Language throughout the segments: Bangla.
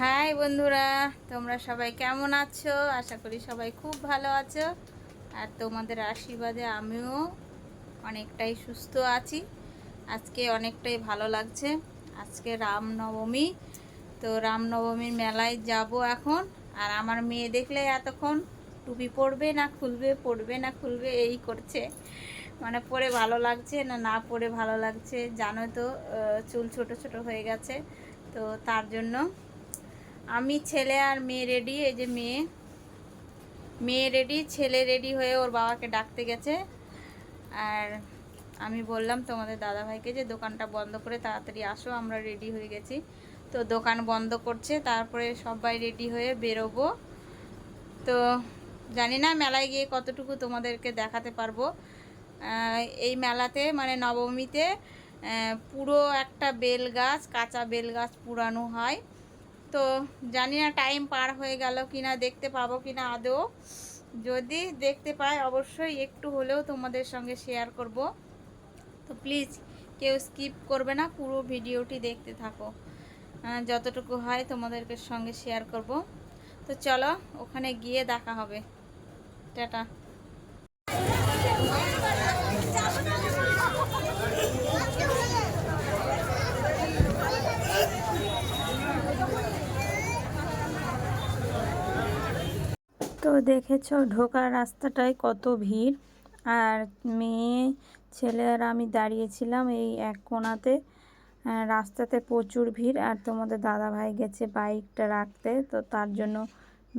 হাই বন্ধুরা, তোমরা সবাই কেমন আছো? আশা করি সবাই খুব ভালো আছো। আর তোমাদের আশীর্বাদে আমিও অনেকটাই সুস্থ আছি। আজকে অনেকটাই ভালো লাগছে। আজকে রামনবমী, তো রামনবমীর মেলায় যাব এখন। আর আমার মেয়ে দেখলে এতক্ষণ টুপি পরবে না খুলবে, পরবে না খুলবে, এই করছে। মানে পরে ভালো লাগছে না না পরে ভালো লাগছে, জানো তো চুল ছোট ছোট হয়ে গেছে। তো তার জন্য আমি ছেলে আর মেয়ে রেডি এই যে মেয়ে। মেয়ে রেডি ছেলে রেডি হয়ে ওর বাবাকে ডাকতে গেছে। আর আমি বললাম তোমাদের দাদাভাইকে যে দোকানটা বন্ধ করে তাড়াতাড়ি আসো, আমরা রেডি হয়ে গেছি। তো দোকান বন্ধ করছে, তারপরে সবাই রেডি হয়ে বেরোবো। তো জানি না মেলায় গিয়ে কতটুকু তোমাদেরকে দেখাতে পারব। এই মেলাতে মানে নবমীতে পুরো একটা বেল গাছ কাঁচা বেল গাছ পুরানো হয়। তো জানি না টাইম পার হয়ে গেল কিনা, দেখতে পাবো কিনা আদৌ। যদি দেখতে পাই, অবশ্যই একটু হলেও তোমাদের সঙ্গে শেয়ার করব। তো প্লিজ কেউ স্কিপ করবে না, পুরো ভিডিওটি দেখতে থাকো। যতটুকু হয় তোমাদেরকে সঙ্গে শেয়ার করব। তো চলো, ওখানে গিয়ে দেখা হবে। টাটা। তো দেখেছ ঢোকার রাস্তাটায় কত ভিড়। আর মেয়ে ছেলে আর আমি দাঁড়িয়েছিলাম এই এক কোণাতে। আহ, রাস্তাতে প্রচুর ভিড় আর তোমাদের দাদা ভাই গেছে বাইকটা রাখতে। তো তার জন্য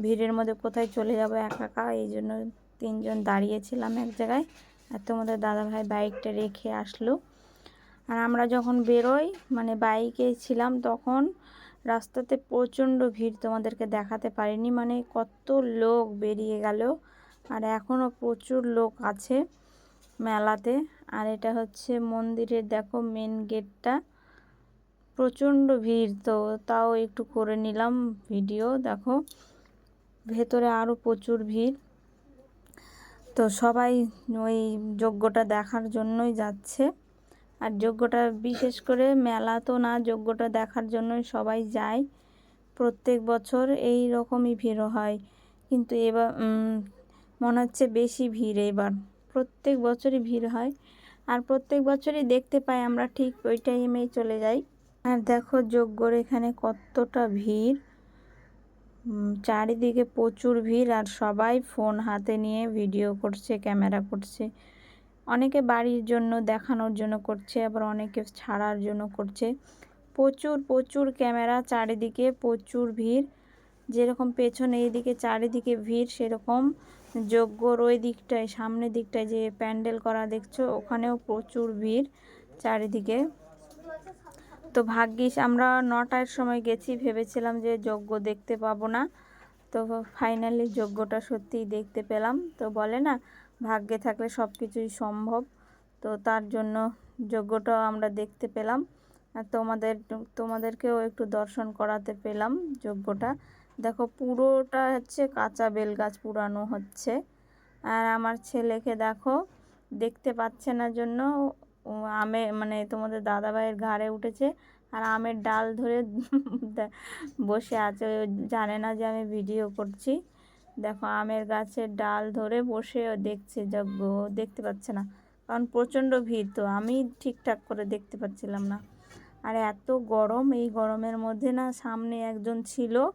ভিড়ের মধ্যে কোথায় চলে যাব একা একা? এই জন্য তিনজন দাঁড়িয়েছিলাম এক জায়গায়। আর তোমাদের দাদা ভাই বাইকটা রেখে আসলো। আর আমরা যখন বেরোই মানে বাইকে ছিলাম তখন রাস্তাতে প্রচণ্ড ভিড় তোমাদেরকে দেখাতে পারিনি মানে কত লোক বেরিয়ে গেল আর এখনও প্রচুর লোক আছে মেলাতে। আর এটা হচ্ছে মন্দিরের দেখো মেন গেটটা প্রচণ্ড ভিড় তো, তাও একটু করে নিলাম ভিডিও দেখো। ভেতরে আরও প্রচুর ভিড়। তো সবাই ওই যজ্ঞটা দেখার জন্যই যাচ্ছে। আর যজ্ঞটা বিশেষ করে মেলা তো না, যজ্ঞটা দেখার জন্যই সবাই যায়। প্রত্যেক বছর এই রকমই ভিড় হয়। কিন্তু এবার মনে হচ্ছে বেশি ভিড় এবার। প্রত্যেক বছরই ভিড় হয়। আর প্রত্যেক বছরই দেখতে পাই আমরা ঠিক ওই টাইমেই চলে যাই। আর দেখো যজ্ঞর এখানে কতটা ভিড়। চারিদিকে প্রচুর ভিড় আর সবাই ফোন হাতে নিয়ে ভিডিও করছে, ক্যামেরা করছে। অনেকে বাড়ির জন্য, দেখানোর জন্য করছে, আবার অনেকে ছাড়ার জন্য করছে। প্রচুর প্রচুর ক্যামেরা, চারিদিকে প্রচুর ভিড়। যেরকম পেছনে এইদিকে, চারিদিকে ভিড়, সেরকম যজ্ঞর ওই দিকটায়, সামনের দিকটায় যে প্যান্ডেল করা দেখছ, ওখানেও প্রচুর ভিড় চারিদিকে। তো ভাগ্যিস আমরা নটার সময় গেছি, ভেবেছিলাম যে যজ্ঞ দেখতে পাবো না। তো ফাইনালি যজ্ঞটা সত্যিই দেখতে পেলাম। তো বলে না ভাগ্যে থাকলে সব কিছুই সম্ভব। তো তার জন্য যজ্ঞটাও আমরা দেখতে পেলাম। আর তোমাদের, তোমাদেরকেও একটু দর্শন করাতে পেলাম যজ্ঞটা। দেখো, পুরোটা হচ্ছে কাঁচা বেল গাছ পুরানো হচ্ছে। আর আমার ছেলেকে দেখো, দেখতে পাচ্ছে না জন্য আমে মানে তোমাদের দাদাভাইয়ের ঘাড়ে উঠেছে। আর আমের ডাল ধরে বসে আছে। জানে না যে আমি ভিডিও করছি। দেখো আমের গাছের ডাল ধরে বসে দেখছে, যজ্ঞ দেখতে পাচ্ছে না। কারণ প্রচণ্ড ভিড় তো, আমি ঠিকঠাক করে দেখতে পাচ্ছিলাম না। আর এত গরম, এই গরমের মধ্যে না সামনে একজন ছিল,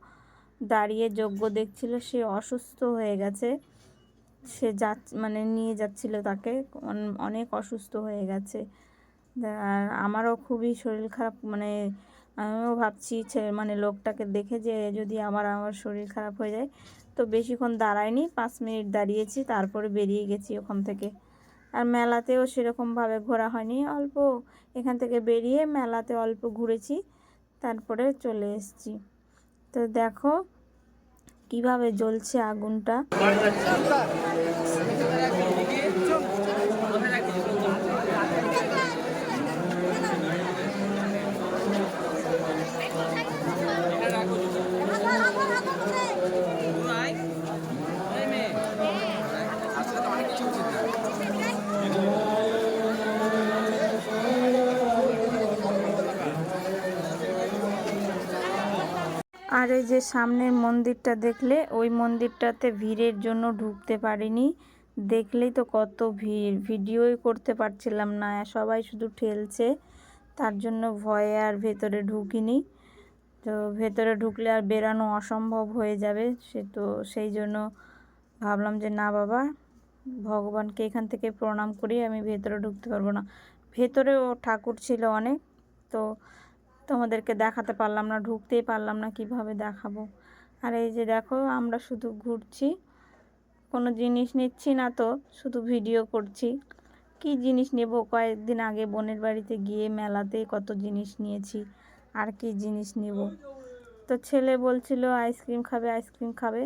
দাঁড়িয়ে যজ্ঞ দেখছিল, সে অসুস্থ হয়ে গেছে। সে যা মানে নিয়ে যাচ্ছিল তাকে, অন- অনেক অসুস্থ হয়ে গেছে। আর আমারও খুবই শরীর খারাপ মানে আমিও ভাবছি মানে লোকটাকে দেখে যে যদি আমার আমার শরীর খারাপ হয়ে যায় তো বেশিক্ষণ দাঁড়ায়নি, পাঁচ মিনিট দাঁড়িয়েছি, তারপরে বেরিয়ে গেছি ওখান থেকে। আর মেলাতেও সেরকমভাবে ঘোরা হয়নি, অল্প এখান থেকে বেরিয়ে মেলাতে অল্প ঘুরেছি, তারপরে চলে এসেছি। তো দেখো কীভাবে জ্বলছে আগুনটা। আর এই যে সামনের মন্দিরটা দেখলে, ওই মন্দিরটাতে ভিড়ের জন্য ঢুকতে পারিনি। দেখলেই তো কত ভিড়। ভিডিওই করতে পারছিলাম না, সবাই শুধু ঠেলছে। তার জন্য ভয়ে আর ভেতরে ঢুকিনি। তো ভেতরে ঢুকলে আর বেরানো অসম্ভব হয়ে যাবে, সে তো সেই জন্য ভাবলাম যে, না বাবা, ভগবানকে এখান থেকে প্রণাম করি আমি ভেতরে ঢুকতে পারব না। ভেতরেও ঠাকুর ছিল অনেক, তো তোমাদেরকে দেখাতে পারলাম না, ঢুকতেই পারলাম না কীভাবে দেখাবো। আর এই যে দেখো, আমরা শুধু ঘুরছি। কোনো জিনিস নিচ্ছি না তো, শুধু ভিডিও করছি। কি জিনিস নেব? কয়েকদিন আগে বোনের বাড়িতে গিয়ে মেলাতে কত জিনিস নিয়েছি, আর কি জিনিস নেব? তো ছেলে বলছিল, আইসক্রিম খাবে আইসক্রিম খাবে।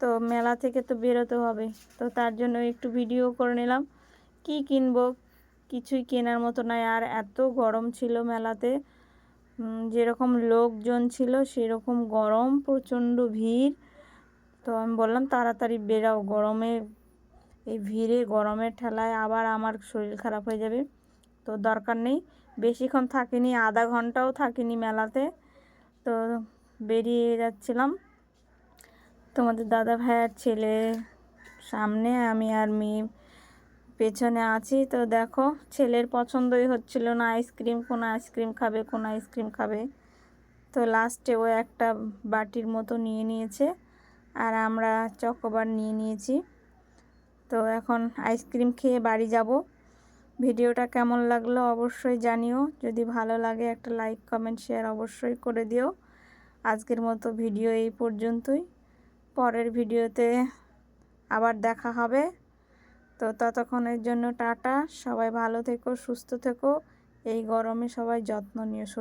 তো মেলা থেকে তো বেরোতে হবে। তো তার জন্য একটু ভিডিও করে নিলাম। কি কিনবো? কিছুই কেনার মতো নয় আর এত গরম ছিল মেলাতে। যেরকম লোকজন ছিল, সেরকম গরম, প্রচণ্ড ভিড়। তো আমি বললাম, তাড়াতাড়ি বেরাও গরমে, এই ভিড়ে, গরমের ঠেলায় আবার আমার শরীর খারাপ হয়ে যাবে। তো দরকার নেই। বেশিক্ষণ থাকিনি, আধা ঘন্টাও থাকিনি মেলাতে। তো বেরিয়ে যাচ্ছিলাম। তোমাদের দাদা ভাইয়ার ছেলে সামনে, আমি আর মেয়ে পেছনে আছি। তো দেখো, ছেলের পছন্দই হচ্ছিল না আইসক্রিম, কোন আইসক্রিম খাবে, কোন আইসক্রিম খাবে। তো লাস্টে ও একটা বাটির মতো নিয়ে নিয়েছে আর আমরা চকোবার নিয়ে নিয়েছি। তো এখন আইসক্রিম খেয়ে বাড়ি যাব। ভিডিওটা কেমন লাগল অবশ্যই জানিও। যদি ভালো লাগে একটা লাইক, কমেন্ট, শেয়ার অবশ্যই করে দিও। আজকের মতো ভিডিও এই পর্যন্তই। পরের ভিডিওতে আবার দেখা হবে। তো ততক্ষণের জন্য টাটা, সবাই ভালো থেকো, সুস্থ থেকো, এই গরমে সবাই যত্ন নিও শরীর